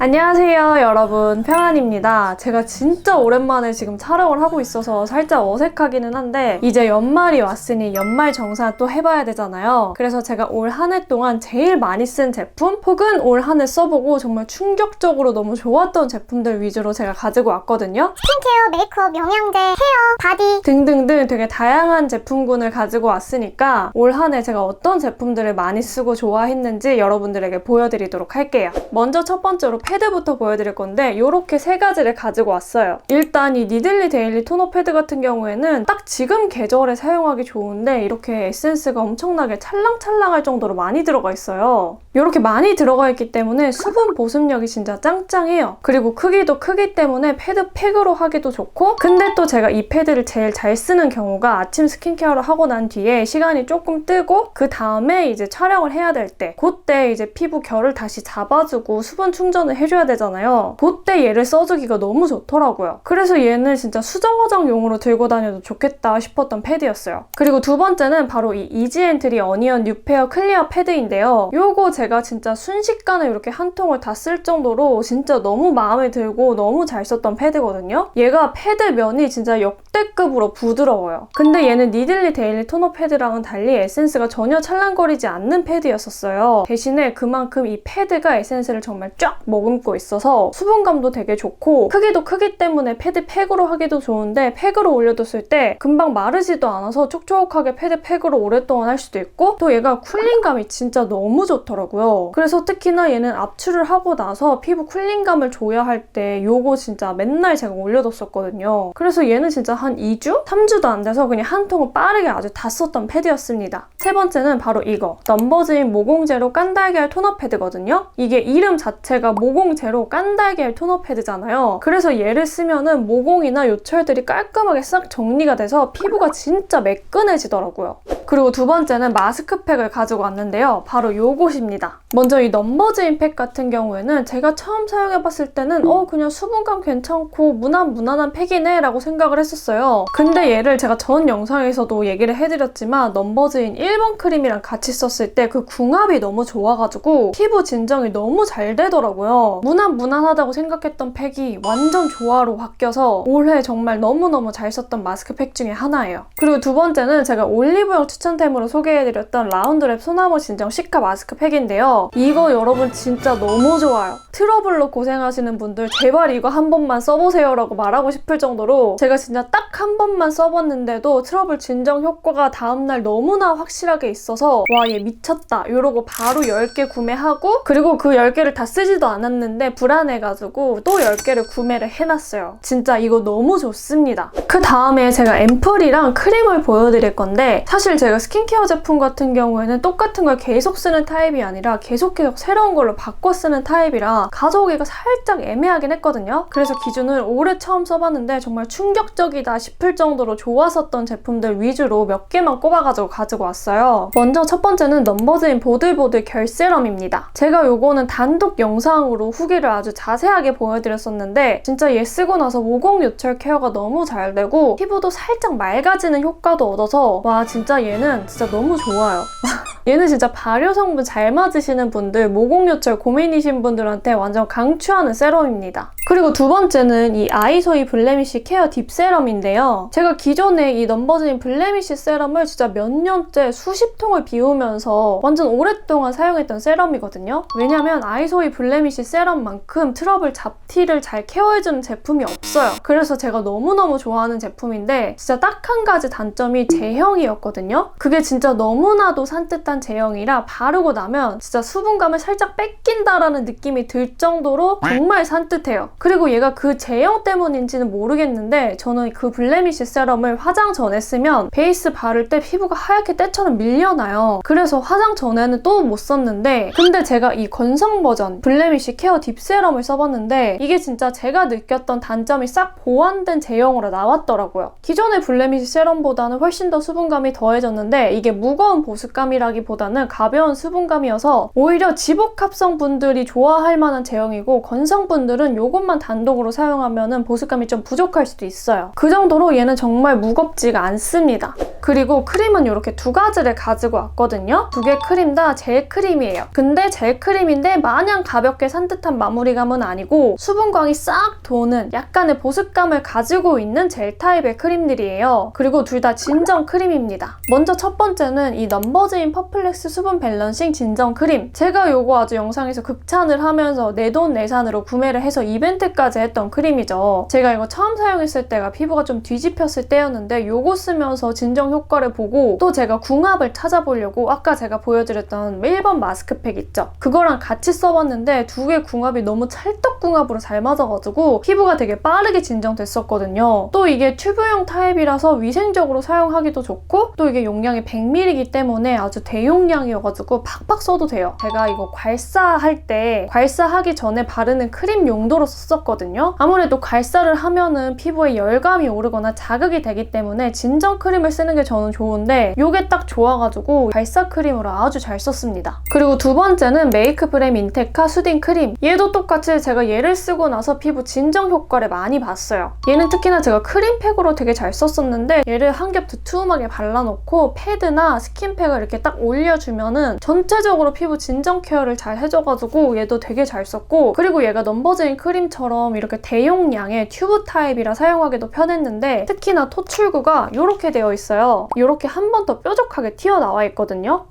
안녕하세요, 여러분. 평안입니다. 제가 진짜 오랜만에 지금 촬영을 하고 있어서 살짝 어색하기는 한데, 이제 연말이 왔으니 연말 정산 또 해봐야 되잖아요. 그래서 제가 올 한 해 동안 제일 많이 쓴 제품, 혹은 올 한 해 써보고 정말 충격적으로 너무 좋았던 제품들 위주로 제가 가지고 왔거든요. 스킨케어, 메이크업, 영양제, 헤어, 바디 등등등 되게 다양한 제품군을 가지고 왔으니까 올 한 해 제가 어떤 제품들을 많이 쓰고 좋아했는지 여러분들에게 보여드리도록 할게요. 먼저 첫 번째로 패드부터 보여드릴 건데 이렇게 세 가지를 가지고 왔어요. 일단 이 니들리 데일리 토너 패드 같은 경우에는 딱 지금 계절에 사용하기 좋은데 이렇게 에센스가 엄청나게 찰랑찰랑할 정도로 많이 들어가 있어요. 이렇게 많이 들어가 있기 때문에 수분 보습력이 진짜 짱짱해요. 그리고 크기도 크기 때문에 패드 팩으로 하기도 좋고 근데 또 제가 이 패드를 제일 잘 쓰는 경우가 아침 스킨케어를 하고 난 뒤에 시간이 조금 뜨고 그 다음에 이제 촬영을 해야 될 때 그때 이제 피부 결을 다시 잡아주고 수분 충전을 해줘야 되잖아요. 그때 얘를 써주기가 너무 좋더라고요. 그래서 얘는 진짜 수정 화장용으로 들고 다녀도 좋겠다 싶었던 패드였어요. 그리고 두 번째는 바로 이 이지엔트리 어니언 뉴페어 클리어 패드인데요. 요거 제가 진짜 순식간에 이렇게 한 통을 다 쓸 정도로 진짜 너무 마음에 들고 너무 잘 썼던 패드거든요. 얘가 패드 면이 진짜 역대급으로 부드러워요. 근데 얘는 니들리 데일리 토너 패드랑은 달리 에센스가 전혀 찰랑거리지 않는 패드였었어요. 대신에 그만큼 이 패드가 에센스를 정말 쫙 머금고 있어서 수분감도 되게 좋고 크기도 크기 때문에 패드 팩으로 하기도 좋은데 팩으로 올려뒀을 때 금방 마르지도 않아서 촉촉하게 패드 팩으로 오랫동안 할 수도 있고 또 얘가 쿨링감이 진짜 너무 좋더라고요. 그래서 특히나 얘는 압출을 하고 나서 피부 쿨링감을 줘야 할 때 요거 진짜 맨날 제가 올려뒀었거든요. 그래서 얘는 진짜 한 2주? 3주도 안 돼서 그냥 한 통을 빠르게 아주 다 썼던 패드였습니다. 세 번째는 바로 이거. 넘버즈인 모공제로 깐달걀 토너 패드거든요. 이게 이름 자체가 모공 제로 깐달걀 토너 패드잖아요. 그래서 얘를 쓰면은 모공이나 요철들이 깔끔하게 싹 정리가 돼서 피부가 진짜 매끈해지더라고요. 그리고 두 번째는 마스크팩을 가지고 왔는데요. 바로 요것입니다. 먼저 이 넘버즈인 팩 같은 경우에는 제가 처음 사용해봤을 때는 어 그냥 수분감 괜찮고 무난 무난한 팩이네 라고 생각을 했었어요. 근데 얘를 제가 전 영상에서도 얘기를 해드렸지만 넘버즈인 1번 크림이랑 같이 썼을 때 그 궁합이 너무 좋아가지고 피부 진정이 너무 잘 되더라고요. 무난 무난하다고 생각했던 팩이 완전 조화로 바뀌어서 올해 정말 너무너무 잘 썼던 마스크팩 중에 하나예요. 그리고 두 번째는 제가 올리브영 추천템으로 소개해드렸던 라운드랩 소나무 진정 시카 마스크팩인데요. 이거 여러분 진짜 너무 좋아요. 트러블로 고생하시는 분들 제발 이거 한 번만 써보세요 라고 말하고 싶을 정도로 제가 진짜 딱 한 번만 써봤는데도 트러블 진정 효과가 다음날 너무나 확실하게 있어서 와 얘 미쳤다 이러고 바로 10개 구매하고 그리고 그 10개를 다 쓰지도 않았는데 불안해가지고 또 10개를 구매를 해놨어요. 진짜 이거 너무 좋습니다. 그 다음에 제가 앰플이랑 크림을 보여드릴 건데 사실 제가 스킨케어 제품 같은 경우에는 똑같은 걸 계속 쓰는 타입이 아니라 계속 계속 새로운 걸로 바꿔 쓰는 타입이라 가져오기가 살짝 애매하긴 했거든요. 그래서 기준을 올해 처음 써봤는데 정말 충격적이다 싶을 정도로 좋았었던 제품들 위주로 몇 개만 꼽아가지고 가지고 왔어요. 먼저 첫 번째는 넘버즈인 보들보들 결세럼입니다. 제가 요거는 단독 영상으로 후기를 아주 자세하게 보여드렸었는데 진짜 얘 쓰고 나서 모공 요철 케어가 너무 잘 되고 피부도 살짝 맑아지는 효과도 얻어서 와 진짜 얘는 진짜 너무 좋아요. 얘는 진짜 발효 성분 잘 맞으시는 분들, 모공 요철 고민이신 분들한테 완전 강추하는 세럼입니다. 그리고 두 번째는 이 아이소이 블레미쉬 케어 딥 세럼인데요. 제가 기존에 이 넘버즈인 블레미쉬 세럼을 진짜 몇 년째 수십 통을 비우면서 완전 오랫동안 사용했던 세럼이거든요. 왜냐면 아이소이 블레미쉬 세럼만큼 트러블 잡티를 잘 케어해주는 제품이 없어요. 그래서 제가 너무너무 좋아하는 제품인데 진짜 딱 한 가지 단점이 제형이었거든요. 그게 진짜 너무나도 산뜻한 제형이라 바르고 나면 진짜 수분감을 살짝 뺏긴다라는 느낌이 들 정도로 정말 산뜻해요. 그리고 얘가 그 제형 때문인지는 모르겠는데 저는 그 블레미쉬 세럼을 화장 전에 쓰면 베이스 바를 때 피부가 하얗게 때처럼 밀려나요. 그래서 화장 전에는 또 못 썼는데 근데 제가 이 건성 버전 블레미쉬 케어 딥 세럼을 써봤는데 이게 진짜 제가 느꼈던 단점이 싹 보완된 제형으로 나왔더라고요. 기존의 블레미쉬 세럼보다는 훨씬 더 수분감이 더해졌는데 이게 무거운 보습감이라기 보다는 가벼운 수분감이어서 오히려 지복 합성 분들이 좋아할 만한 제형이고 건성 분들은 이것만 단독으로 사용하면 보습감이 좀 부족할 수도 있어요. 그 정도로 얘는 정말 무겁지가 않습니다. 그리고 크림은 이렇게 두 가지를 가지고 왔거든요. 두 개 크림 다 젤 크림이에요. 근데 젤 크림인데 마냥 가볍게 산뜻한 마무리감은 아니고 수분광이 싹 도는 약간의 보습감을 가지고 있는 젤 타입의 크림들이에요. 그리고 둘 다 진정 크림입니다. 먼저 첫 번째는 이 넘버즈인 퍼 플렉스 수분 밸런싱 진정 크림. 제가 요거 아주 영상에서 극찬을 하면서 내 돈 내산으로 구매를 해서 이벤트까지 했던 크림이죠. 제가 이거 처음 사용했을 때가 피부가 좀 뒤집혔을 때였는데 요거 쓰면서 진정 효과를 보고 또 제가 궁합을 찾아보려고 아까 제가 보여드렸던 1번 마스크팩 있죠? 그거랑 같이 써봤는데 두 개 궁합이 너무 찰떡궁합으로 잘 맞아가지고 피부가 되게 빠르게 진정됐었거든요. 또 이게 튜브용 타입이라서 위생적으로 사용하기도 좋고 또 이게 용량이 100ml이기 때문에 아주 대용량이어가지고 팍팍 써도 돼요. 제가 이거 괄사할 때 괄사하기 전에 바르는 크림 용도로 썼었거든요. 아무래도 괄사를 하면은 피부에 열감이 오르거나 자극이 되기 때문에 진정 크림을 쓰는 게 저는 좋은데 이게 딱 좋아가지고 괄사 크림으로 아주 잘 썼습니다. 그리고 두 번째는 메이크브램 인테카 수딩 크림. 얘도 똑같이 제가 얘를 쓰고 나서 피부 진정 효과를 많이 봤어요. 얘는 특히나 제가 크림팩으로 되게 잘 썼었는데 얘를 한 겹 두툼하게 발라놓고 패드나 스킨팩을 이렇게 딱 올려주면은 전체적으로 피부 진정 케어를 잘 해줘가지고 얘도 되게 잘 썼고 그리고 얘가 넘버즈인 크림처럼 이렇게 대용량의 튜브 타입이라 사용하기도 편했는데 특히나 토출구가 이렇게 되어 있어요. 이렇게 한 번 더 뾰족하게 튀어나와 있거든요.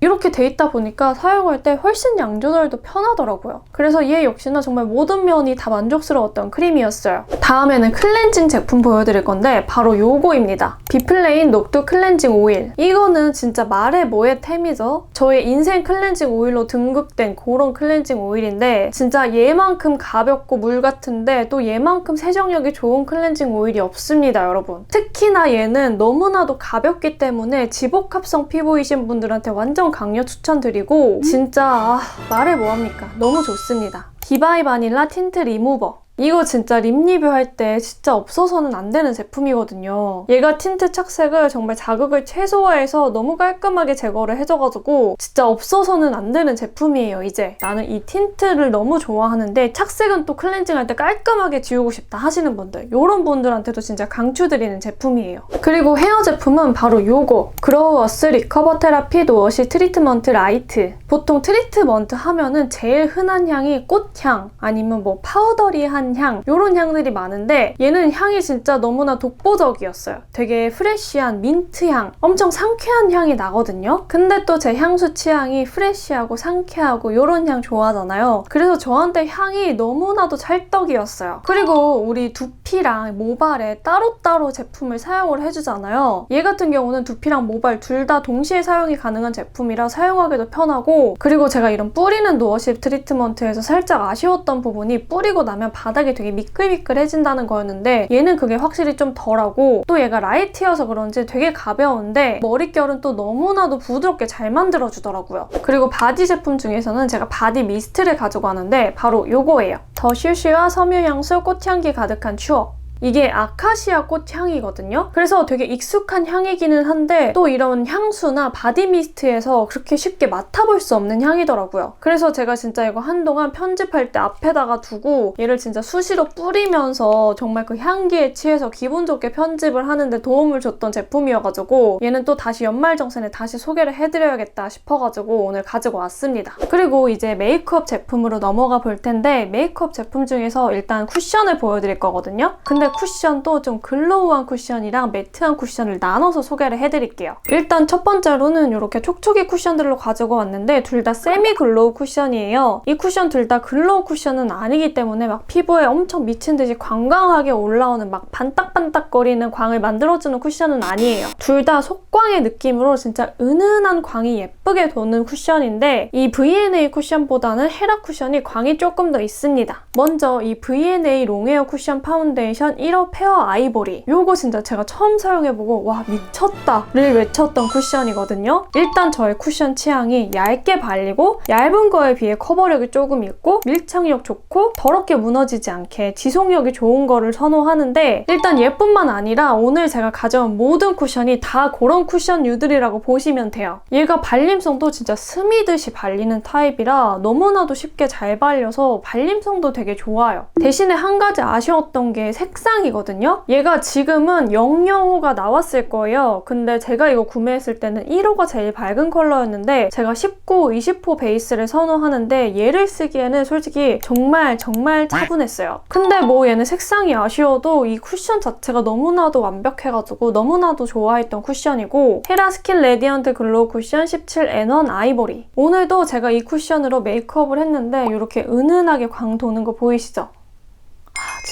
이렇게 돼 있다 보니까 사용할 때 훨씬 양 조절도 편하더라고요. 그래서 얘 역시나 정말 모든 면이 다 만족스러웠던 크림이었어요. 다음에는 클렌징 제품 보여드릴 건데 바로 요거입니다. 비플레인 녹두 클렌징 오일. 이거는 진짜 말해 뭐해 템이죠. 저의 인생 클렌징 오일로 등극된 그런 클렌징 오일인데 진짜 얘만큼 가볍고 물 같은데 또 얘만큼 세정력이 좋은 클렌징 오일이 없습니다, 여러분. 특히나 얘는 너무나도 가볍기 때문에 지복합성 피부이신 분들한테 완전 강력 추천드리고 진짜 아, 말해 뭐합니까? 너무 좋습니다. 디바이 바닐라 틴트 리무버. 이거 진짜 립 리뷰할 때 진짜 없어서는 안 되는 제품이거든요. 얘가 틴트 착색을 정말 자극을 최소화해서 너무 깔끔하게 제거를 해줘가지고 진짜 없어서는 안 되는 제품이에요, 이제. 나는 이 틴트를 너무 좋아하는데 착색은 또 클렌징할 때 깔끔하게 지우고 싶다 하시는 분들 이런 분들한테도 진짜 강추드리는 제품이에요. 그리고 헤어 제품은 바로 요거 그로우어스 리커버 테라피 노워시 트리트먼트 라이트 보통 트리트먼트 하면은 제일 흔한 향이 꽃향 아니면 뭐 파우더리한 향 이런 향들이 많은데 얘는 향이 진짜 너무나 독보적이었어요. 되게 프레쉬한 민트 향 엄청 상쾌한 향이 나거든요. 근데 또 제 향수 취향이 프레쉬하고 상쾌하고 이런 향 좋아하잖아요. 그래서 저한테 향이 너무나도 찰떡이었어요. 그리고 우리 두피랑 모발에 따로따로 제품을 사용을 해주잖아요. 얘 같은 경우는 두피랑 모발 둘 다 동시에 사용이 가능한 제품이라 사용하기도 편하고 그리고 제가 이런 뿌리는 노어십 트리트먼트에서 살짝 아쉬웠던 부분이 뿌리고 나면 바닥 이 되게 미끌미끌해진다는 거였는데 얘는 그게 확실히 좀 덜하고 또 얘가 라이트여서 그런지 되게 가벼운데 머릿결은 또 너무나도 부드럽게 잘 만들어주더라고요. 그리고 바디 제품 중에서는 제가 바디 미스트를 가지고 왔는데 바로 요거예요. 더 슈슈와 섬유향수 꽃향기 가득한 추억. 이게 아카시아 꽃 향이거든요. 그래서 되게 익숙한 향이기는 한데 또 이런 향수나 바디 미스트에서 그렇게 쉽게 맡아볼 수 없는 향이더라고요. 그래서 제가 진짜 이거 한동안 편집할 때 앞에다가 두고 얘를 진짜 수시로 뿌리면서 정말 그 향기에 취해서 기분 좋게 편집을 하는데 도움을 줬던 제품이어가지고 얘는 또 다시 연말정산에 다시 소개를 해드려야겠다 싶어가지고 오늘 가지고 왔습니다. 그리고 이제 메이크업 제품으로 넘어가 볼 텐데 메이크업 제품 중에서 일단 쿠션을 보여드릴 거거든요. 근데 쿠션도 좀 글로우한 쿠션이랑 매트한 쿠션을 나눠서 소개를 해드릴게요. 일단 첫 번째로는 이렇게 촉촉이 쿠션들로 가지고 왔는데 둘 다 세미 글로우 쿠션이에요. 이 쿠션 둘 다 글로우 쿠션은 아니기 때문에 막 피부에 엄청 미친 듯이 광광하게 올라오는 막 반딱반딱거리는 광을 만들어주는 쿠션은 아니에요. 둘 다 속광의 느낌으로 진짜 은은한 광이 예쁘게 도는 쿠션인데 이 V&A 쿠션보다는 헤라 쿠션이 광이 조금 더 있습니다. 먼저 이 V&A 롱웨어 쿠션 파운데이션 1호 페어 아이보리. 요거 진짜 제가 처음 사용해보고 와 미쳤다 를 외쳤던 쿠션이거든요. 일단 저의 쿠션 취향이 얇게 발리고 얇은 거에 비해 커버력이 조금 있고 밀착력 좋고 더럽게 무너지지 않게 지속력이 좋은 거를 선호하는데 일단 예뿐만 아니라 오늘 제가 가져온 모든 쿠션이 다 그런 쿠션류들이라고 보시면 돼요. 얘가 발림성도 진짜 스미듯이 발리는 타입이라 너무나도 쉽게 잘 발려서 발림성도 되게 좋아요. 대신에 한 가지 아쉬웠던 게 색상 이거든요. 얘가 지금은 005가 나왔을 거예요. 근데 제가 이거 구매했을 때는 1호가 제일 밝은 컬러였는데 제가 19, 20호 베이스를 선호하는데 얘를 쓰기에는 솔직히 정말 정말 차분했어요. 근데 뭐 얘는 색상이 아쉬워도 이 쿠션 자체가 너무나도 완벽해가지고 너무나도 좋아했던 쿠션이고 헤라 스킨 레디언트 글로우 쿠션 17 N1 아이보리 오늘도 제가 이 쿠션으로 메이크업을 했는데 이렇게 은은하게 광 도는 거 보이시죠?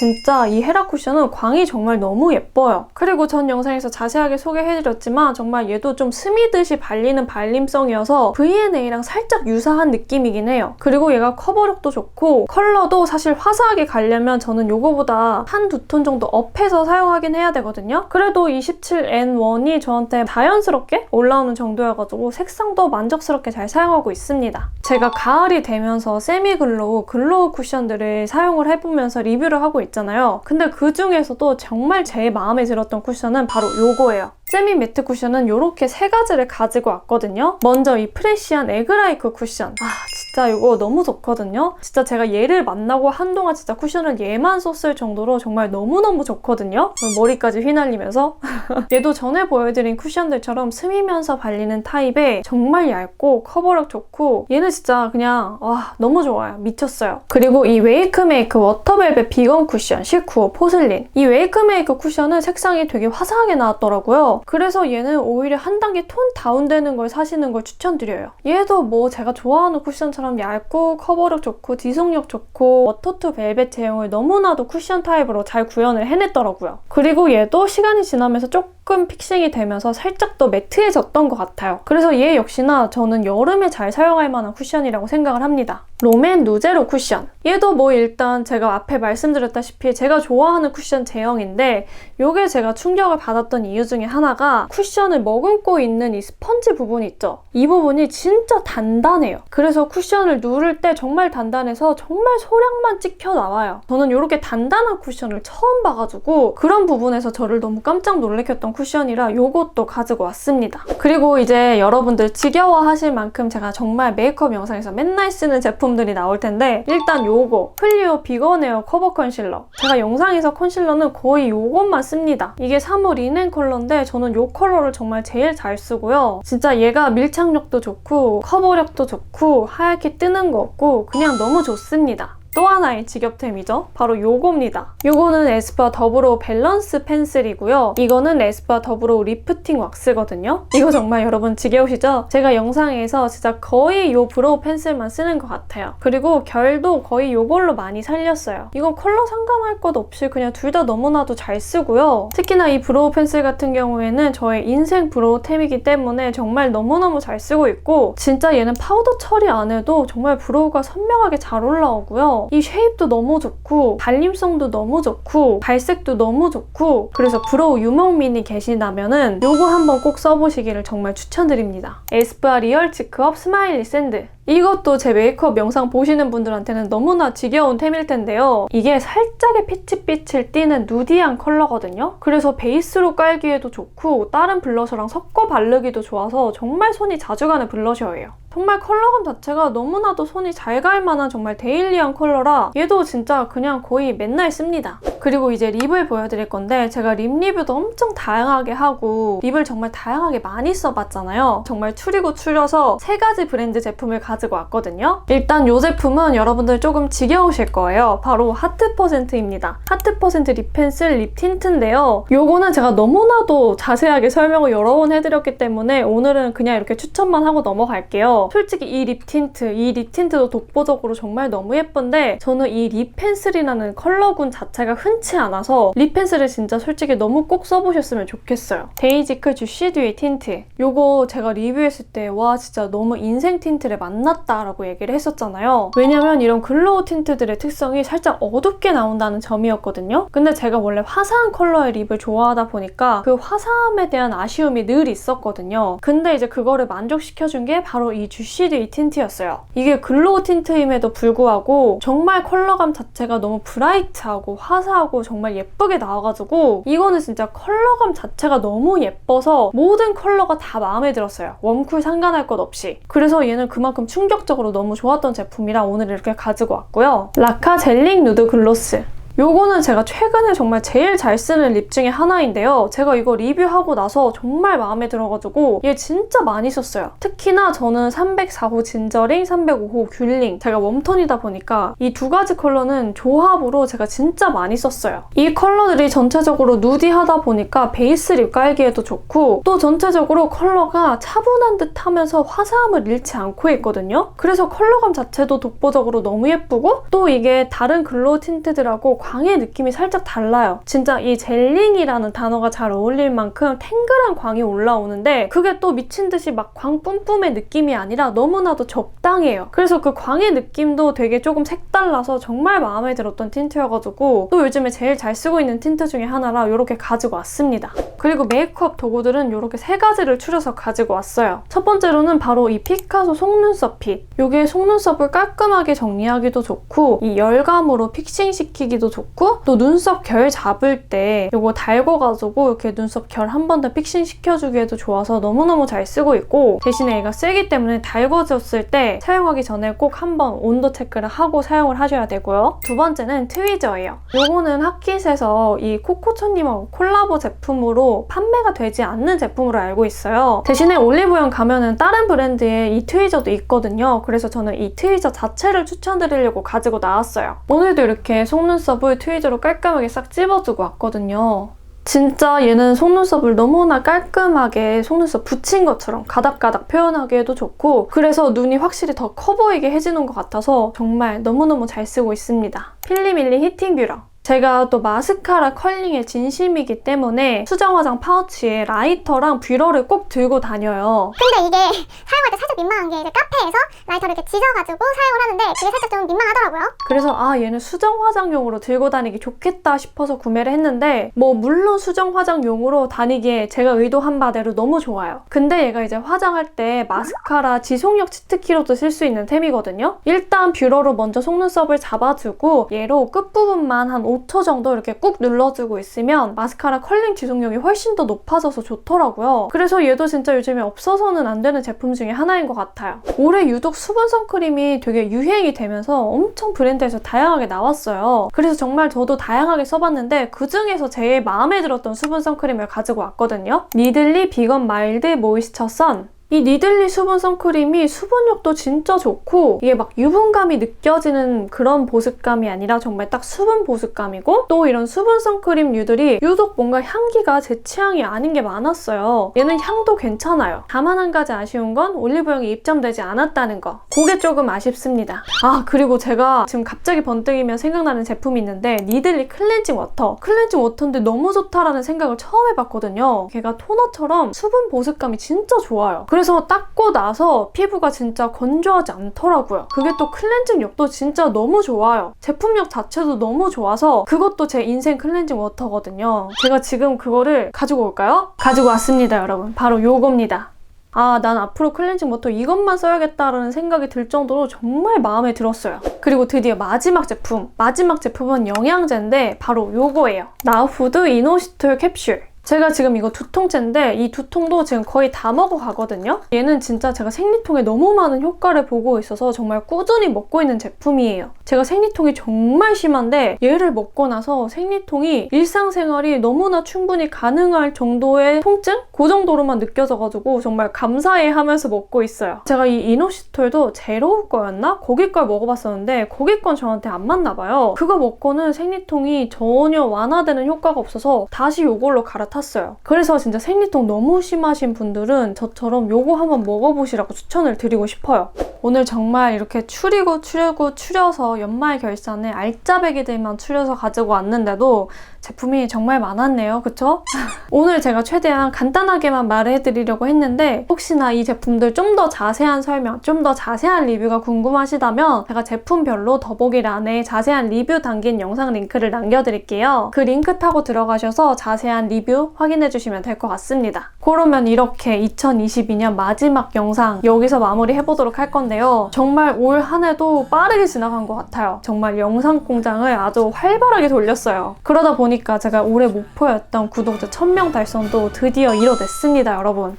진짜 이 헤라 쿠션은 광이 정말 너무 예뻐요. 그리고 전 영상에서 자세하게 소개해드렸지만 정말 얘도 좀 스미듯이 발리는 발림성이어서 V&A랑 살짝 유사한 느낌이긴 해요. 그리고 얘가 커버력도 좋고 컬러도 사실 화사하게 가려면 저는 요거보다 한 두 톤 정도 업해서 사용하긴 해야 되거든요. 그래도 이 17N1이 저한테 자연스럽게 올라오는 정도여가지고 색상도 만족스럽게 잘 사용하고 있습니다. 제가 가을이 되면서 세미 글로우, 글로우 쿠션들을 사용을 해보면서 리뷰를 하고 있 잖아요. 근데 그 중에서도 정말 제 마음에 들었던 쿠션은 바로 요거예요. 세미 매트 쿠션은 이렇게 세 가지를 가지고 왔거든요. 먼저 이 프레시한 에그라이크 쿠션. 아, 진짜 이거 너무 좋거든요. 진짜 제가 얘를 만나고 한동안 진짜 쿠션을 얘만 썼을 정도로 정말 너무너무 좋거든요. 머리까지 휘날리면서. 얘도 전에 보여드린 쿠션들처럼 스미면서 발리는 타입에 정말 얇고 커버력 좋고 얘는 진짜 그냥 와 너무 좋아요. 미쳤어요. 그리고 이 웨이크메이크 워터벨벳 비건 쿠션 19호 포슬린. 이 웨이크메이크 쿠션은 색상이 되게 화사하게 나왔더라고요. 그래서 얘는 오히려 한 단계 톤 다운되는 걸 사시는 걸 추천드려요. 얘도 뭐 제가 좋아하는 쿠션처럼 얇고 커버력 좋고 지속력 좋고 워터투 벨벳 제형을 너무나도 쿠션 타입으로 잘 구현을 해냈더라고요. 그리고 얘도 시간이 지나면서 조금 픽싱이 되면서 살짝 더 매트해졌던 것 같아요. 그래서 얘 역시나 저는 여름에 잘 사용할 만한 쿠션이라고 생각을 합니다. 롬앤 누제로 쿠션. 얘도 뭐 일단 제가 앞에 말씀드렸다시피 제가 좋아하는 쿠션 제형인데 요게 제가 충격을 받았던 이유 중에 하나가 쿠션을 머금고 있는 이 스펀지 부분 있죠? 이 부분이 진짜 단단해요. 그래서 쿠션을 누를 때 정말 단단해서 정말 소량만 찍혀 나와요. 저는 이렇게 단단한 쿠션을 처음 봐가지고 그런 부분에서 저를 너무 깜짝 놀래켰던 쿠션이라 요것도 가지고 왔습니다. 그리고 이제 여러분들 지겨워하실 만큼 제가 정말 메이크업 영상에서 맨날 쓰는 제품들이 나올 텐데 일단 요거 클리오 비건 에어 커버 컨실러 제가 영상에서 컨실러는 거의 요것만 씁니다. 이게 3호 리넨 컬러인데 저는 요 컬러를 정말 제일 잘 쓰고요. 진짜 얘가 밀착력도 좋고 커버력도 좋고 하얗게 뜨는 거 없고 그냥 너무 좋습니다. 또 하나의 직업템이죠. 바로 요겁니다. 요거는 에스쁘아 더브로우 밸런스 펜슬이고요. 이거는 에스쁘아 더브로우 리프팅 왁스거든요. 이거 정말 여러분 지겨우시죠? 제가 영상에서 진짜 거의 요 브로우 펜슬만 쓰는 것 같아요. 그리고 결도 거의 요걸로 많이 살렸어요. 이건 컬러 상관할 것 없이 그냥 둘 다 너무나도 잘 쓰고요. 특히나 이 브로우 펜슬 같은 경우에는 저의 인생 브로우 템이기 때문에 정말 너무너무 잘 쓰고 있고 진짜 얘는 파우더 처리 안 해도 정말 브로우가 선명하게 잘 올라오고요. 이 쉐입도 너무 좋고 발림성도 너무 좋고 발색도 너무 좋고 그래서 브로우 유목민이 계시다면은 요거 한번 꼭 써보시기를 정말 추천드립니다. 에스쁘아 리얼 치크업 스마일리 샌드 이것도 제 메이크업 영상 보시는 분들한테는 너무나 지겨운 템일 텐데요. 이게 살짝의 피치빛을 띠는 누디한 컬러거든요. 그래서 베이스로 깔기에도 좋고 다른 블러셔랑 섞어 바르기도 좋아서 정말 손이 자주 가는 블러셔예요. 정말 컬러감 자체가 너무나도 손이 잘 갈 만한 정말 데일리한 컬러라 얘도 진짜 그냥 거의 맨날 씁니다. 그리고 이제 립을 보여드릴 건데 제가 립 리뷰도 엄청 다양하게 하고 립을 정말 다양하게 많이 써봤잖아요. 정말 추리고 추려서 세 가지 브랜드 제품을 가지고 왔거든요. 일단 이 제품은 여러분들 조금 지겨우실 거예요. 바로 하트 퍼센트입니다. 하트 퍼센트 립 펜슬 립 틴트인데요. 요거는 제가 너무나도 자세하게 설명을 여러 번 해드렸기 때문에 오늘은 그냥 이렇게 추천만 하고 넘어갈게요. 솔직히 이 립 틴트, 이 립 틴트도 독보적으로 정말 너무 예쁜데 저는 이 립 펜슬이라는 컬러군 자체가 흔치 않아서 립 펜슬을 진짜 솔직히 너무 꼭 써보셨으면 좋겠어요. 데이지크 주시듀의 틴트. 요거 제가 리뷰했을 때 와 진짜 너무 인생 틴트를 만났다라고 얘기를 했었잖아요. 왜냐면 이런 글로우 틴트들의 특성이 살짝 어둡게 나온다는 점이었거든요. 근데 제가 원래 화사한 컬러의 립을 좋아하다 보니까 그 화사함에 대한 아쉬움이 늘 있었거든요. 근데 이제 그거를 만족시켜준 게 바로 이 주시듀의 틴트였어요. 이게 글로우 틴트임에도 불구하고 정말 컬러감 자체가 너무 브라이트하고 화사하고 정말 예쁘게 나와가지고 이거는 진짜 컬러감 자체가 너무 예뻐서 모든 컬러가 다 마음에 들었어요. 웜쿨 상관할 것 없이. 그래서 얘는 그만큼 충격적으로 너무 좋았던 제품이라 오늘 이렇게 가지고 왔고요. 라카 젤링 누드 글로스. 요거는 제가 최근에 정말 제일 잘 쓰는 립 중에 하나인데요. 제가 이거 리뷰하고 나서 정말 마음에 들어가지고 얘 진짜 많이 썼어요. 특히나 저는 304호 진저링, 305호 귤링 제가 웜톤이다 보니까 이 두 가지 컬러는 조합으로 제가 진짜 많이 썼어요. 이 컬러들이 전체적으로 누디하다 보니까 베이스 립 깔기에도 좋고 또 전체적으로 컬러가 차분한 듯 하면서 화사함을 잃지 않고 있거든요. 그래서 컬러감 자체도 독보적으로 너무 예쁘고 또 이게 다른 글로우 틴트들하고 광의 느낌이 살짝 달라요. 진짜 이 젤링이라는 단어가 잘 어울릴 만큼 탱글한 광이 올라오는데 그게 또 미친 듯이 막 광 뿜뿜의 느낌이 아니라 너무나도 적당해요. 그래서 그 광의 느낌도 되게 조금 색달라서 정말 마음에 들었던 틴트여가지고 또 요즘에 제일 잘 쓰고 있는 틴트 중에 하나라 이렇게 가지고 왔습니다. 그리고 메이크업 도구들은 이렇게 세 가지를 추려서 가지고 왔어요. 첫 번째로는 바로 이 피카소 속눈썹 핏. 이게 속눈썹을 깔끔하게 정리하기도 좋고 이 열감으로 픽싱 시키기도 좋고 또 눈썹 결 잡을 때 이거 달궈가지고 이렇게 눈썹 결 한 번 더 픽싱 시켜주기에도 좋아서 너무너무 잘 쓰고 있고 대신에 얘가 세기 때문에 달궈졌을 때 사용하기 전에 꼭 한번 온도 체크를 하고 사용을 하셔야 되고요. 두 번째는 트위저예요. 요거는 핫킷에서 이 코코초님하고 콜라보 제품으로 판매가 되지 않는 제품으로 알고 있어요. 대신에 올리브영 가면은 다른 브랜드의 이 트위저도 있거든요. 그래서 저는 이 트위저 자체를 추천드리려고 가지고 나왔어요. 오늘도 이렇게 속눈썹을 트위저로 깔끔하게 싹 찝어주고 왔거든요. 진짜 얘는 속눈썹을 너무나 깔끔하게 속눈썹 붙인 것처럼 가닥가닥 표현하기에도 좋고 그래서 눈이 확실히 더 커 보이게 해주는 것 같아서 정말 너무너무 잘 쓰고 있습니다. 필리밀리 히팅 뷰러 제가 또 마스카라 컬링에 진심이기 때문에 수정 화장 파우치에 라이터랑 뷰러를 꼭 들고 다녀요. 근데 이게 사용할 때 살짝 민망한 게 이제 카페에서 라이터를 이렇게 지져가지고 사용을 하는데 그게 살짝 좀 민망하더라고요. 그래서 아 얘는 수정 화장용으로 들고 다니기 좋겠다 싶어서 구매를 했는데 뭐 물론 수정 화장용으로 다니기에 제가 의도한 바대로 너무 좋아요. 근데 얘가 이제 화장할 때 마스카라 지속력 치트키로도 쓸 수 있는 템이거든요. 일단 뷰러로 먼저 속눈썹을 잡아주고 얘로 끝부분만 한 5초 정도 이렇게 꾹 눌러주고 있으면 마스카라 컬링 지속력이 훨씬 더 높아져서 좋더라고요. 그래서 얘도 진짜 요즘에 없어서는 안 되는 제품 중에 하나인 것 같아요. 올해 유독 수분 선크림이 되게 유행이 되면서 엄청 브랜드에서 다양하게 나왔어요. 그래서 정말 저도 다양하게 써봤는데 그 중에서 제일 마음에 들었던 수분 선크림을 가지고 왔거든요. 니들리 비건 마일드 모이스처 선. 이 니들리 수분 선크림이 수분력도 진짜 좋고 이게 막 유분감이 느껴지는 그런 보습감이 아니라 정말 딱 수분 보습감이고 또 이런 수분 선크림 류들이 유독 뭔가 향기가 제 취향이 아닌 게 많았어요. 얘는 향도 괜찮아요. 다만 한 가지 아쉬운 건 올리브영이 입점되지 않았다는 거. 그게 조금 아쉽습니다. 아 그리고 제가 지금 갑자기 번뜩이면 생각나는 제품이 있는데 니들리 클렌징 워터. 클렌징 워터인데 너무 좋다라는 생각을 처음 해봤거든요. 걔가 토너처럼 수분 보습감이 진짜 좋아요. 그래서 닦고 나서 피부가 진짜 건조하지 않더라고요. 그게 또 클렌징력도 진짜 너무 좋아요. 제품력 자체도 너무 좋아서 그것도 제 인생 클렌징 워터거든요. 제가 지금 그거를 가지고 올까요? 가지고 왔습니다, 여러분. 바로 요겁니다. 아, 난 앞으로 클렌징 워터 이것만 써야겠다라는 생각이 들 정도로 정말 마음에 들었어요. 그리고 드디어 마지막 제품. 마지막 제품은 영양제인데 바로 요거예요. 나후드 이노시톨 캡슐. 제가 지금 이거 두 통째인데 이 두 통도 지금 거의 다 먹어 가거든요. 얘는 진짜 제가 생리통에 너무 많은 효과를 보고 있어서 정말 꾸준히 먹고 있는 제품이에요. 제가 생리통이 정말 심한데 얘를 먹고 나서 생리통이 일상생활이 너무나 충분히 가능할 정도의 통증? 그 정도로만 느껴져가지고 정말 감사해 하면서 먹고 있어요. 제가 이 이노시톨도 제로 거였나? 거기 걸 먹어봤었는데 거기 건 저한테 안 맞나 봐요. 그거 먹고는 생리통이 전혀 완화되는 효과가 없어서 다시 이걸로 갈아탔어요. 같았어요. 그래서 진짜 생리통 너무 심하신 분들은 저처럼 요거 한번 먹어보시라고 추천을 드리고 싶어요. 오늘 정말 이렇게 추리고 추려고 추려서 연말 결산에 알짜배기들만 추려서 가지고 왔는데도 제품이 정말 많았네요. 그쵸? 오늘 제가 최대한 간단하게만 말을 해드리려고 했는데 혹시나 이 제품들 좀 더 자세한 설명, 좀 더 자세한 리뷰가 궁금하시다면 제가 제품별로 더보기란에 자세한 리뷰 담긴 영상 링크를 남겨드릴게요. 그 링크 타고 들어가셔서 자세한 리뷰 확인해 주시면 될 것 같습니다. 그러면 이렇게 2022년 마지막 영상 여기서 마무리 해보도록 할 건데요. 정말 올 한 해도 빠르게 지나간 것 같아요. 정말 영상 공장을 아주 활발하게 돌렸어요. 그러다 보니까 제가 올해 목표였던 구독자 1000명 달성도 드디어 이뤄냈습니다, 여러분.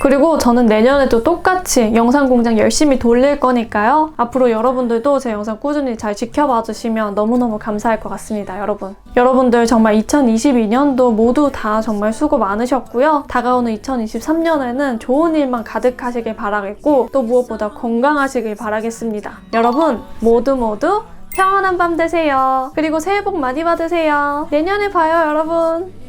그리고 저는 내년에도 똑같이 영상 공장 열심히 돌릴 거니까요. 앞으로 여러분들도 제 영상 꾸준히 잘 지켜봐 주시면 너무너무 감사할 것 같습니다, 여러분. 여러분들 정말 2022년도 모두 다 정말 수고 많으셨고요. 다가오는 2023년에는 좋은 일만 가득하시길 바라겠고 또 무엇보다 건강하시길 바라겠습니다. 여러분 모두 모두 평안한 밤 되세요. 그리고 새해 복 많이 받으세요. 내년에 봐요, 여러분.